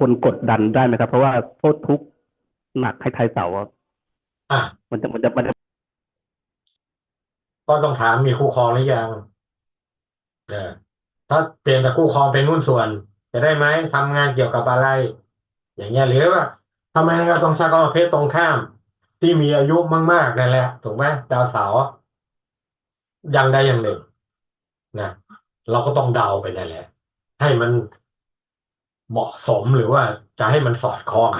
คนกดดันได้ไหมครับ เพราะว่าโทษทุกข์หนักให้ไทยเสาอะอะมันจะมันจะมันจะก็ต้องถามมีคู่ครองหรือยังเออถ้าเปลี่ยนจากคู่ครองเป็นหุ้นส่วน จะได้ไหมทำงานเกี่ยวกับอะไร อย่างเงี้ยหรือว่าทำไมเราต้องใช้คำว่าเพศตรงข้าม ที่มีอายุมากๆนั่นแหละถูกไหมดาวเสาร์อย่างใดอย่างหนึ่งนะเราก็ต้องเดาไปนั่นแหละ ให้มัน เหมาะสมหรือว่าจะให้มันสอดคล้อง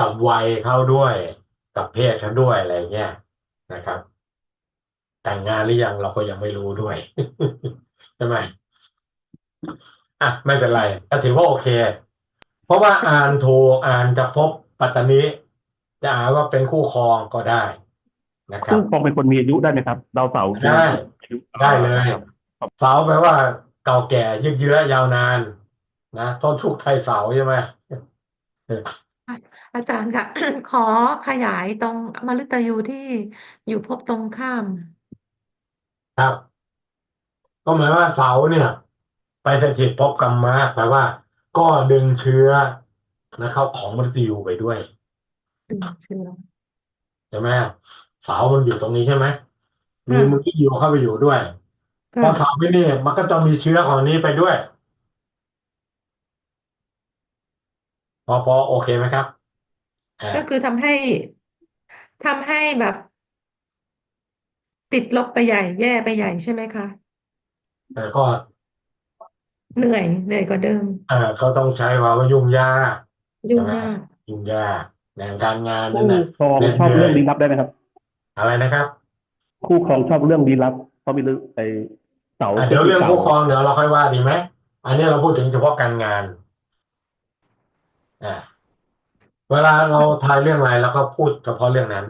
กับวัยเขาด้วย กับเพศเขาด้วยอะไรเงี้ยนะครับ แต่งงานหรือยังเราก็ยังไม่รู้ด้วยใช่ไหมอะไม่เป็นไรก็ถือว่าโอเค เพราะว่าอ่านถูกอ่านจะพบปัตตานีจะอ่านว่าเป็นคู่ครองก็ได้นะครับคู่ครองเป็นคนมีอายุได้ไหมครับดาวเสาร์ได้อายุได้เลยครับเสาแปลว่าเก่าแก่ยืดเยื้อยาวนาน นะต้นทุกไทยเสาใช่ไหมอาจารย์ค่ะ ขอขยายตรงมฤตยูที่อยู่ภพตรงข้าม ครับ ก็หมายว่าเสาเนี่ย ไปสถิตภพกรรมะแปลว่า ก็ดึงเชื้อนะครับของมฤตยูไปด้วยดึงเชื้อใช่ไหมเสามันอยู่ตรงนี้ใช่ไหมมีค่ะมฤตยูเข้าไปอยู่ด้วยพอค่ะเสาไม่นี่มันก็จะมีเชื้อของนี้ไปด้วย อพอโอเคไหมครับอ่าก็คือทำให้ทำให้แบบ ติดลบไปใหญ่ แย่ไปใหญ่ใช่ไหมคะแต่ก็เหนื่อยเหนื่อยกว่าเดิม อ่าก็ต้องใช้ความว่ายุ่งยากยุ่งใช่ไหมยากยุ่งยากในการงานนั่คู่นน่ะ ครองเหน็ดชอบเหนื่เรื่อองยลี้ลับได้ไหมครับ อะไรนะครับคู่ครองชอบเรื่องลี้ลับเพราะมีเรื่องไอเสาอะเดี๋ยวเรื่องสาคู่ครองเดี๋ยวเราค่อยว่าดีไหมอันนี้เราพูดถึงเฉพาะการงาน อ่าเวลาเราทายเรื่องอะไรเราก็พูดเฉพาะเรื่องนั้น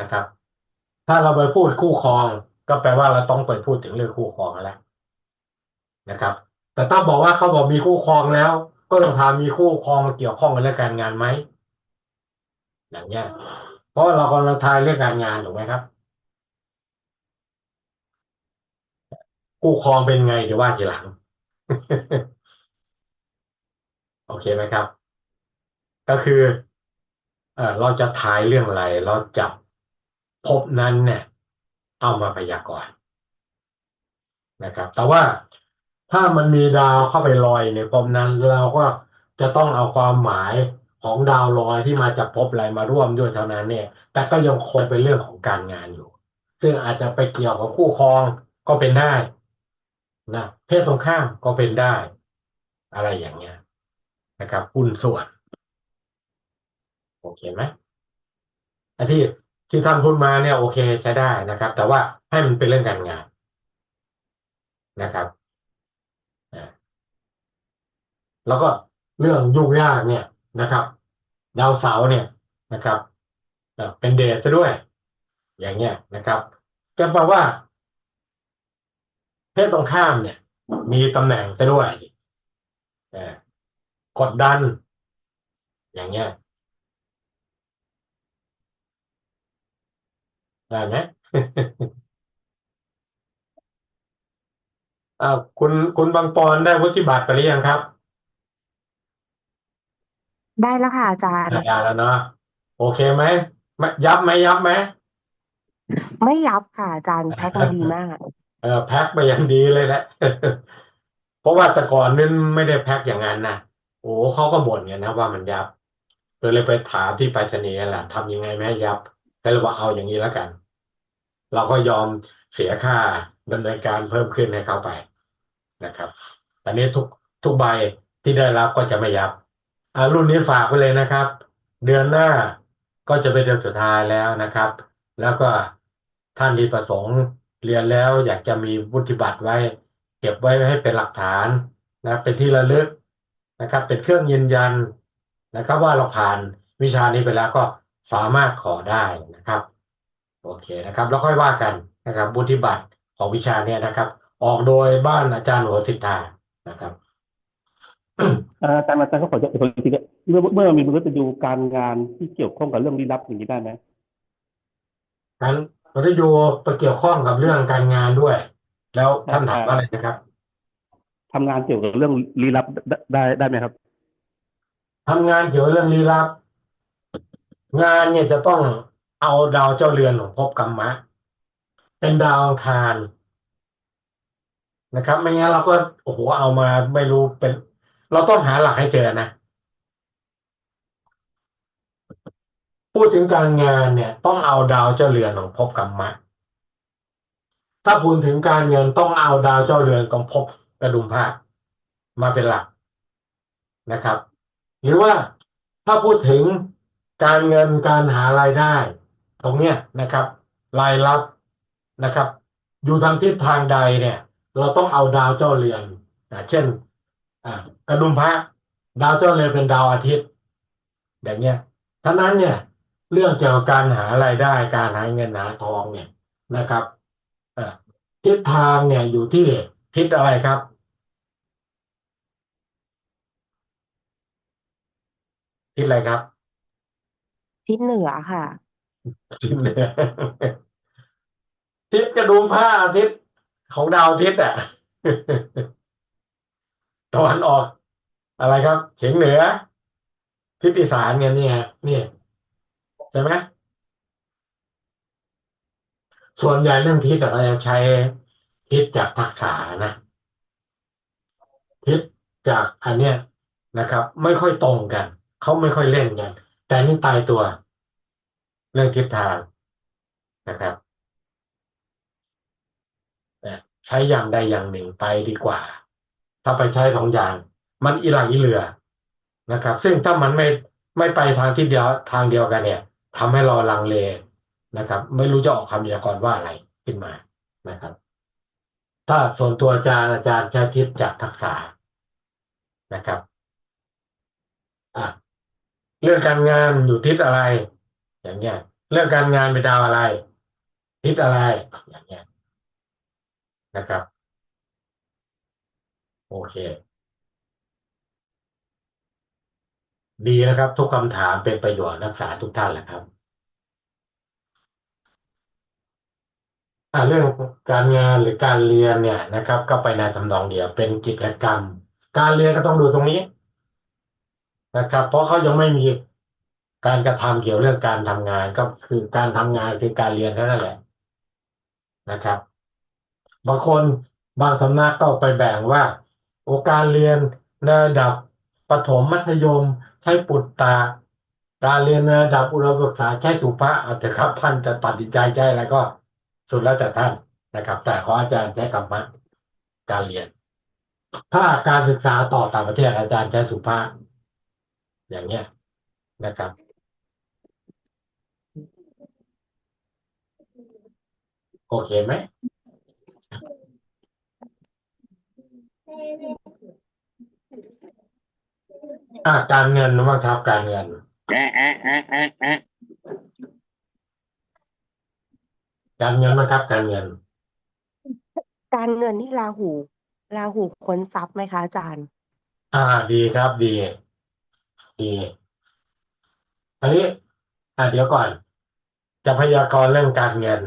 นะครับ ถ้าเราไปพูดคู่ครอง ก็แปลว่าเราต้องไปพูดถึงเรื่องคู่ครองแล้วนะครับ แต่ถ้าบอกว่าเขาบอกมีคู่ครองแล้ว ก็ต้องถามมีคู่ครองเกี่ยวข้องกับเรื่องการงานไหมอย่างเงี้ยเพราะเรากำลังทายเรื่องการงานถูกไหมครับ คู่ครองเป็นไงเดี๋ยวว่าทีหลัง โอเคไหมครับ ก็คือเออเราจะทายเรื่องอะไร เราจับนั้นเนี่ย เอามาพยากรณ์นะครับ แต่ว่าถ้ามันมีดาวเข้าไปลอยในภพนั้นเราก็จะต้องเอาความหมายของดาวลอยที่มาจากภพอะไรมาร่วมด้วยเท่านั้นเนี่ย แต่ก็ยังคงเป็นเรื่องของการงานอยู่ ซึ่งอาจจะไปเกี่ยวกับคู่ครองก็เป็นได้นะเพศตรงข้ามก็เป็นได้ อะไรอย่างเงี้ยนะครับหุ้นส่วน อเคไหมอันที่ที่ท่านพูดมาเนี่ยโอเคใช้ได้นะครับ แต่ว่าให้มันเป็นเรื่องการงานนะครับแล้วก็เรื่องยุ่งยากเนี่ยนะครับ ดาวเสาร์เนี่ยนะครับเป็นเดชซะด้วย อย่างเงี้ยนะครับก็แปลว่าเพศตรงข้ามเนี่ย มีตำแหน่งซะด้วยกดดัน อย่างเงี้ย ได้ไหมอ่าคุณคุณบางปอนได้วุฒิบัตรไปหรือยังครับได้แล้วค่ะอาจารย์ ได้แล้วเนาะโอเคไหมไม่ยับไหมยับไหมไม่ยับค่ะอาจารย์แพ็คมาดีมาก เออแพ็คไปอย่างดีเลยแหละ เพราะว่าแต่ก่อนนั้นไม่ได้แพ็คอย่างนั้นนะโอ้เขาก็บ่นกันนะว่ามันยับก็เลยไปถามที่ไปรษณีย์แหละทำยังไงไม่ให้ยับก็เลยว่าเอาอย่างนี้แล้วกัน เราก็ยอมเสียค่าดำเนินการเพิ่มขึ้นให้เขาไปนะครับ อันนี้ทุกทุกใบที่ได้รับก็จะไม่ยับอ่ารุ่นนี้ฝากไว้เลยนะครับ เดือนหน้าก็จะเป็นเดือนสุดท้ายแล้วนะครับ แล้วก็ท่านที่ประสงค์เรียนแล้วอยากจะมีวุฒิบัตรไว้ เก็บไว้ให้เป็นหลักฐานนะเป็นที่ระลึกนะครับ เป็นเครื่องยืนยันนะครับ ว่าเราผ่านวิชานี้ไปแล้วก็สามารถขอได้นะครับ โอเคนะครับ แล้วค่อยว่ากันนะครับวุฒิบัตรของวิชาเนี้ยนะครับ ออกโดยบ้านอาจารย์หัวสิทธานะครับเอ่ออาจารย์อาจารย์ก็ขอจะขออีกทีก็เมื่อเมื่อมีมนุษย์ดูการงานที่เกี่ยวข้องกับเรื่องลี้ลับอย่างนี้ได้ไหมงั้นเราได้ดูไปเกี่ยวข้องกับเรื่องการงานด้วย แล้วท่านถามว่าอะไรนะครับทำงานเกี่ยวกับเรื่องลี้ลับได้ได้ได้ไหมครับทำงานเกี่ยวกับเรื่องลี้ลับ งานเนี่ยจะต้อง เอาดาวเจ้าเรือนของภพกรรมะ เป็นดาวอังคารนะครับ ไม่งั้นเราก็โอ้โหเอามาไม่รู้เป็น เราต้องหาหลักให้เจอนะ พูดถึงการงานเนี่ย ต้องเอาดาวเจ้าเรือนของภพกรรมะ ถ้าพูดถึงการเงินต้องเอาดาวเจ้าเรือนของภพกระดุมพระมาเป็นหลักนะครับ หรือว่าถ้าพูดถึงการเงินการหารายได้ ตรงเนี้ยนะครับ รายรับนะครับ อยู่ทางทิศทางใดเนี่ย เราต้องเอาดาวเจ้าเรือนอ่าเช่นกระดุมพระดาวเจ้าเรือนเป็นดาวอาทิตย์อย่างเงี้ยท่านั้นเนี่ย เรื่องเกี่ยวกับการหารายได้การหาเงินหาทองเนี่ยนะครับทิศทางเนี่ยอยู่ที่ทิศอะไรครับทิศอะไรครับ ทิศเหนือค่ะ ทิศเหนือทิศกระดุมผ้าอาทิตย์ของดาวอาทิตย์อะตะวันออก อะไรครับ เฉียงเหนือ ทิศอีสานเนี่ยนี่ยเนี่ใช่ไหมส่วนใหญ่เรื่องทิศเราจะใช้ทิศจากทักษะนะทิศจากอันเนี้ยนะครับ ไม่ค่อยตรงกัน เขาไม่ค่อยเล่นกัน แต่นี่ตายตัว เรื่องทิศทางนะครับนะใช้อย่างใดอย่างหนึ่งไปดีกว่า ถ้าไปใช้สองอย่าง มันอีหลังอีเหลือนะครับ ซึ่งถ้ามันไม่ไม่ไปทางที่เดียวทางเดียวกันเนี่ยทำให้เราลังเลนะครับ ไม่รู้จะออกคำพยากรณ์ว่าอะไรขึ้นมานะครับ ถ้าส่วนตัวอาจารย์อาจารย์ใช้ทิศจากทักษะนะครับอะเรื่องการงานอยู่ทิศอะไร อย่างเงี้ย เรื่องการงานเป็นดาวอะไร ทิศอะไรอย่างเงี้ยนะครับ โอเค ดีนะครับ ทุกคำถามเป็นประโยชน์นักศึกษาทุกท่านแหละครับอ่าเรื่องการงานหรือการเรียนเนี่ยนะครับ ก็ไปในทำนองเดียวเป็นกิจกรรม การเรียนก็ต้องดูตรงนี้นะครับ เพราะเขายังไม่มี การกระทำเกี่ยวเรื่องการทำงานก็คือการทำงานคือการเรียนเท่านั้นแหละนะครับ บางคนบางสำนักก็ไปแบ่งว่า โอการเรียนในระดับประถมมัธยมใช้ปุตตะการเรียนในระดับอุดมศึกษาใช้สุภาอาแต่ครับท่านจะตัดสินใจใช้อะไรก็สุดแล้วแต่ท่านนะครับ แต่ขออาจารย์ใช้กรรมะการเรียน ถ้าการศึกษาต่อต่างประเทศอาจารย์ใช้สุภาอย่างเงี้ยนะครับ โอเคไหมอ่าการเงินบ้างครับการเงินแอะแอะแอะแอะแอะการเงินบ้างครับการเงิน การเงินที่ราหูราหูค้นทรัพย์ไหมคะอาจารย์ อ่า ดีครับดี ดีอันนี้อ่าเดี๋ยวก่อน จะพยากรณ์เรื่องการเงิน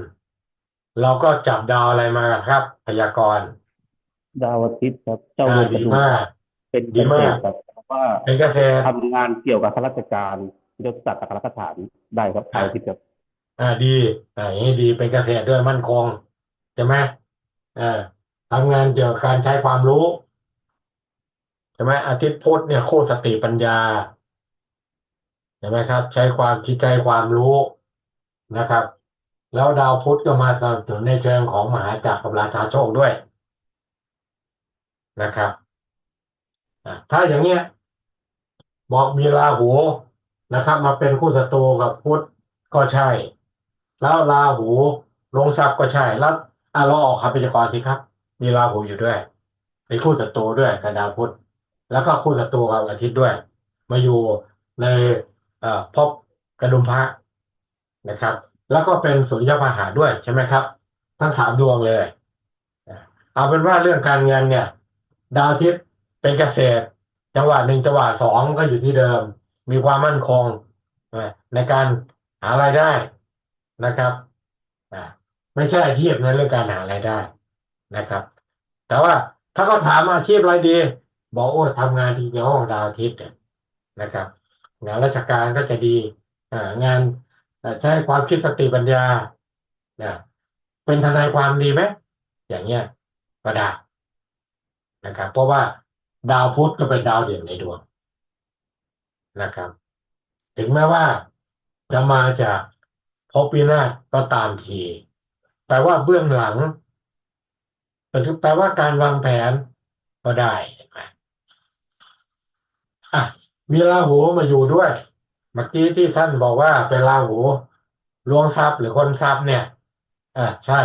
เราก็จับดาวอะไรมาครับ พยากรณ์ดาวอาทิตย์ครับเจ้าอ่าเรือนกดีระดุมมาก เป็นดีเกษมากตรครับเพราะว่าเป็นเกษตร ทำงานเกี่ยวกับข้าราชการยศศักดิ์อัครราชฐานได้ครับดาวอาทิตย์ครับอ่าดีอ่าอย่างนี้ดีเป็นเกษตรด้วยมั่นคงใช่ไหมเออทำงานเกี่ยวกับการใช้ความรู้ใช่ไหมอาทิตย์พุธเนี่ยโคตรสติปัญญาใช่ไหมครับ ใช้ความคิดใช้ความรู้นะครับ แล้วดาวพุธก็มาสนับสนุนในเชิงของมหาจักรกับราชาโชคด้วยนะครับถ้าอย่างเงี้ยบอกมีราหูนะครับ มาเป็นคู่ศัตรูกับพุธก็ใช่ แล้วราหูลงทรัพย์ก็ใช่แล้วอะเราออกคำพยากรณ์สิครับ มีราหูอยู่ด้วยเป็นคู่ศัตรูด้วยกับดาวพุธแล้วก็คู่ศัตรูกับอาทิตย์ด้วย มาอยู่ในเอ่อภพกระดุมพระนะครับ แล้วก็เป็นสุริยพาหาด้วยใช่ไหมครับ ทั้งสามดวงเลย เอาเป็นว่าเรื่องการเงินเนี่ย ดาวอาทิตย์เป็นเกษตร จังหวะหนึ่งจังหวะสองก็อยู่ที่เดิม มีความมั่นคงในการหารายได้นะครับไม่ใช่อาชีพนเรื่องการหารายได้นะครับ แต่ว่าถ้าเขาถามอาชีพอะไรดี บอกโอ้ทำงานที่เกี่ยวข้องดาวอาทิตย์เนี่ยนะครับ งานราชการก็จะดีงาน ใช้ความคิดสติปัญญาเนะเป็นทนายความดีไหมอย่างเงี้ยก็ได้นะครับ เพราะว่าดาวพุธก็เป็นดาวเด่นในดวงนะครับ ถึงแม้ว่าจะมาจากภพวินาศก็ตามทีแปลว่าเบื้องหลังแปลว่าการวางแผนก็ได้เห็นไหมอะมีราหูมาอยู่ด้วย เมื่อกี้ที่ท่านบอกว่าเป็นราหูลวงทรัพย์หรือคนทรัพย์เนี่ยอ่าใช่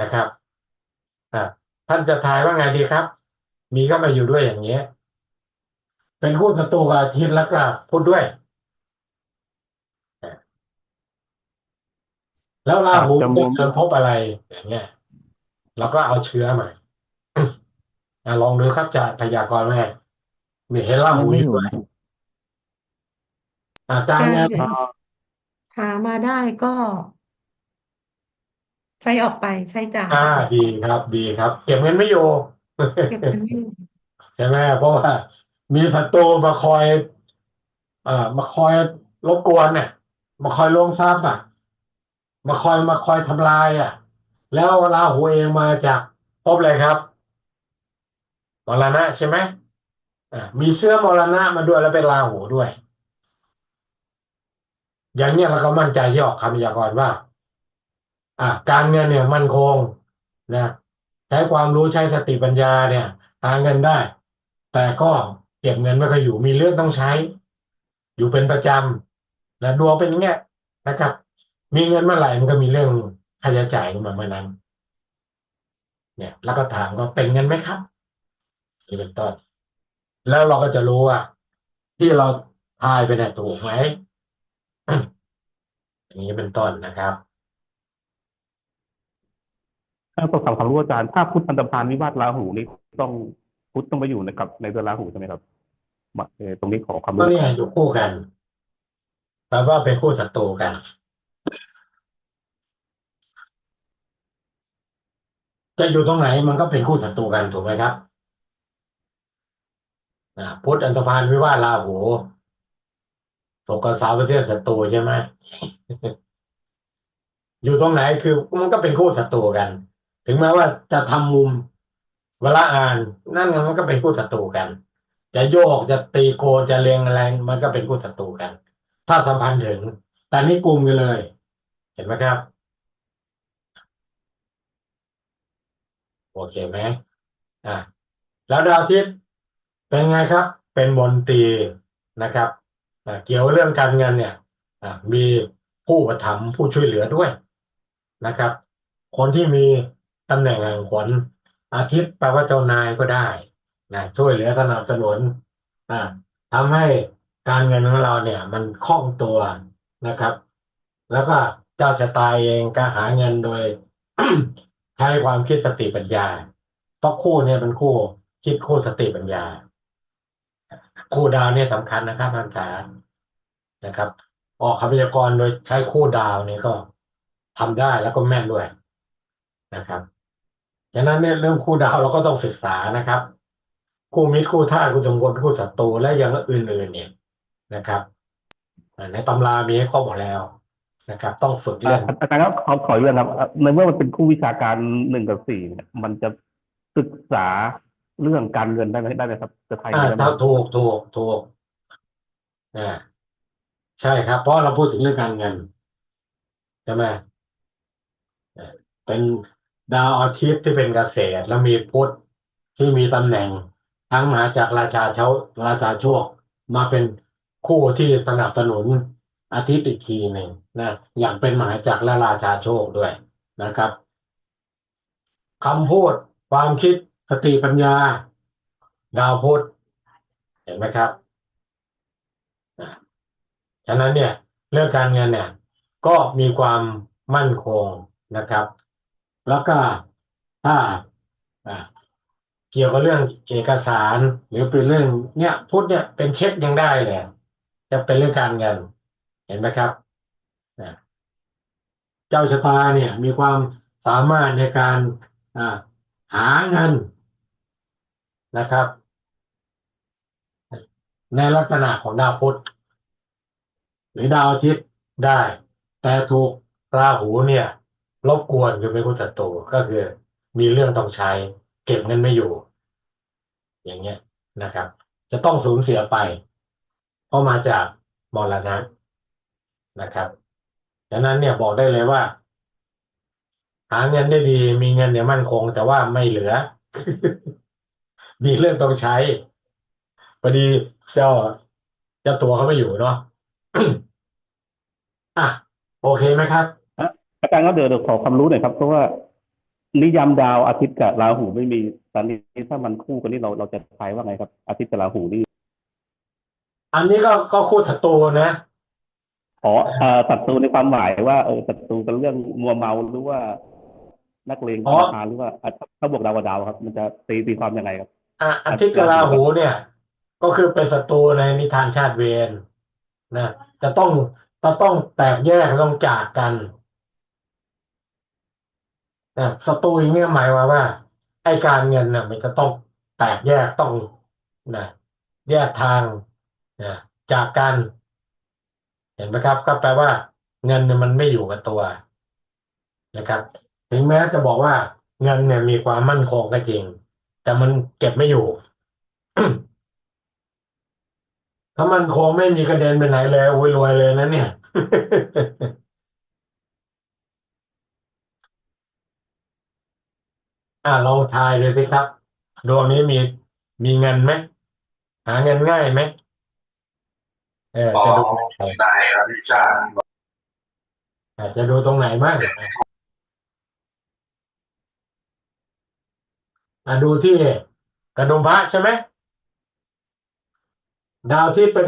นะครับอ่าท่านจะทายว่าไงดีครับ มีก็มาอยู่ด้วยอย่างเงี้ย เป็นคู่ศัตรูกับอาทิตย์แล้วก็พูดด้วย แล้วราหูจำนวนเดินพบอะไรอย่างเงี้ยเราก็เอาเชื้อมาอะลองดูครับจะพยากรณ์ว่าไงมีเห็นราหูอยู่ด้วย อ่าการการงานเงินหามาได้ก็ใช้ออกไปใช้จ่าย อ่าดีครับ ดีครับ เก็บเงินไม่อยู่ เก็บเงินไม่อยู่ใช่ไหมเพราะว่า มีศัตรูมาคอยเอ่อมาคอยรบกวนเนี่ย มาคอยลวงทรัพย์อะ มาคอยมาคอยทำลายอะ แล้วราหูเองมาจากภพอะไรครับมรณะใช่ไหมอ่ามีเชื้อมรณะมาด้วยแล้วเป็นราหูด้วย อย่างเนี้ยเราก็มั่นใจที่ออกคำพยากรณ์ว่า อ่าการเงินเนี่ยมั่นคงนะใช้ความรู้ใช้สติปัญญาเนี่ยหาเงินได้ แต่ก็เก็บเงินไม่ค่อยอยู่มีเรื่องต้องใช้ อยู่เป็นประจำนะดวงเป็นอย่างเงี้ยนะครับ มีเงินเมื่อไหร่มันก็มีเรื่องค่าใช้จ่ายขึ้นมาเมื่อนั้น เนี่ย แล้วก็ถามว่าเป็นเงินไหมครับนี่เป็นต้นแล้วเราก็จะรู้ว่าที่เราทายไปเนี่ยถูกไหม อย่างนี้เป็นต้นนะครับถ้าต้องถามความรู้อาจารย์ถ้าพุทธอันตพานวิวาทราหูนี่ต้องพุทธต้องไปอยู่ในกับในเดือนราหูใช่ไหมครับมาเอ่อตรงนี้ขอความก็รู้เนี่ยอยู่คู่กันแปลว่าเป็นคู่ศัตรูกันจะอยู่ตรงไหนมันก็เป็นคู่ศัตรูกันถูกไหมครับอ่าพุทธอันธพาลวิวาทราหู ศกกับสาวประเทศศัตรูใช่ไหมอยู่ตรงไหนคือมันก็เป็นคู่ศัตรูกัน ถึงแม้ว่าจะทำมุมเวลาอ่าน นั่นมันก็เป็นคู่ศัตรูกัน จะโยกจะตีโกจะเรียงอะไรมันก็เป็นคู่ศัตรูกัน ถ้าสัมพันธ์ถึงแต่นี่กลุ่มกันเลย เห็นไหมครับ โอเคไหมอะแล้วดาวอาทิตย์เป็นไงครับ เป็นมนตรีนะครับ เกี่ยวเรื่องการเงินเนี่ยอะมีผู้อุปถัมภ์ผู้ช่วยเหลือด้วยนะครับ คนที่มีตำแหน่งแห่งผลอาทิตย์แปลว่าเจ้านายก็ได้นะช่วยเหลือสนับสนุนอ่าทำให้การเงินของเราเนี่ย มันคล่องตัวนะครับ แล้วก็เจ้าชะตาเองก็หาเงินโดยใช้ความคิดสติปัญญาเพราะคู่เนี่ยเป็นคู่คิดคู่สติปัญญา คู่ดาวเนี่ยสำคัญนะครับอาจานะครับ ออกคำพยากรณ์โดยใช้คู่ดาวเนี่ยก็ทำได้แล้วก็แม่นด้วยนะครับฉะนั้นเนี่ยเรื่องคู่ดาวเราก็ต้องศึกษานะครับ คู่มิตรคู่ธาคู่สมพลคู่ศัตรูและอย่างอื่นๆเนี่ยนะครับในตำรามีให้ครบหมดแล้วนะครับ ต้องฝึกอ่าเรื่องอาจารย์ครับขอขอเรื่องครับในเมื่อมันเป็นคู่วิชาการหนึ่งกับสี่เนี่ยมันจะศึกษา เรื่องการเงินได้ไหมได้ไหมครับจะทายอ่าได้ไหมถ้าถูกถูกถูกอ่าใช่ครับ เพราะเราพูดถึงเรื่องการเงินใช่ไหมอ่าเป็นดาวอาทิตย์ที่เป็นเกษตร แล้วมีพุธที่มีตำแหน่ง ทั้งมาจากราชาเช้าราชาโชคมาเป็นคู่ที่สนับสนุนอาทิตย์อีกทีหนึ่งนะอย่างเป็นมหาจักรและราชาโชคด้วยนะครับคำพูดความคิด สติปัญญา ดาวพุธเห็นไหมครับฉะนั้นเนี่ยเรื่องการเงินเนี่ย ก็มีความมั่นคงนะครับ แล้วก็ถ้าเกี่ยวกับเรื่องเอกสาร หรือเป็นเรื่องเนี่ยพุทธเนี่ยเป็นเช็คยังได้เลยจะเป็นเรื่องการเงิน เห็นไหมครับเจ้าชะตาเนี่ยมีความสามารถในการหาเงิน นะครับ ในลักษณะของดาวพุธหรือดาวอาทิตย์ได้ แต่ถูกราหูเนี่ยรบกวนคือเป็นคู่ศัตรูก็คือ มีเรื่องต้องใช้ เก็บเงินไม่อยู่ อย่างเงี้ยนะครับ จะต้องสูญเสียไป เพราะมาจากมรณะนะครับดังนั้นเนี่ยบอกได้เลยว่า หาเงินได้ดี มีเงินเนี่ยมั่นคง แต่ว่าไม่เหลือ มีเรื่องต้องใช้พอดีเจ้าเจ้าตัวเขาไม่อยู่เนาะ อะ โอเคไหมครับ อาจารย์ก็เดี๋ยวเดี๋ยวขอความรู้หน่อยครับเพราะว่านิยามดาวอาทิตย์กับราหูไม่มีตอนนี้ถ้ามันคู่กันนี่เราเราจะทายว่าไงครับ อาทิตย์กับราหูนี่อันนี้ก็ก็คู่ศัตรูนะอ๋อเอ่อศัตรูในความหมายว่าเออศัตรูกันเรื่องมัวเมาหรือว่า นักเลงอ๋อธนาคารหรือว่าอะถ้าบวกดาวกับดาวครับ มันจะตีตีความยังไงครับ อะอาทิตย์กับราหูเนี่ย ก็คือเป็นศัตรูในนิทานชาติเวรนะจะต้องจะต้องแตกแยกต้องจากกันนะศัตรูอย่างเงี้ยหมายว่าว่า ไอ้การเงินน่ะมันจะต้องแตกแยกต้องนะแยกทางนะจากกัน เห็นไหมครับ ก็แปลว่า เงินเนี่ยมันไม่อยู่กับตัวนะครับ ถึงแม้จะบอกว่า เงินเนี่ยมีความมั่นคงก็จริง แต่มันเก็บไม่อยู่ ถ้ามันคงไม่มีกระเด็นไปไหนเลยโอ้ยรวยเลยนะเนี่ย อ่าลองทายดูสิครับ ดวงนี้มีมีเงินไหมหาเงินง่ายไหมเออจะดูตรงไหนได้ครับพี่ชาอะจะดูตรงไหนบ้าง อะดูที่กระดุมพระใช่ไหมดาวที่เป็น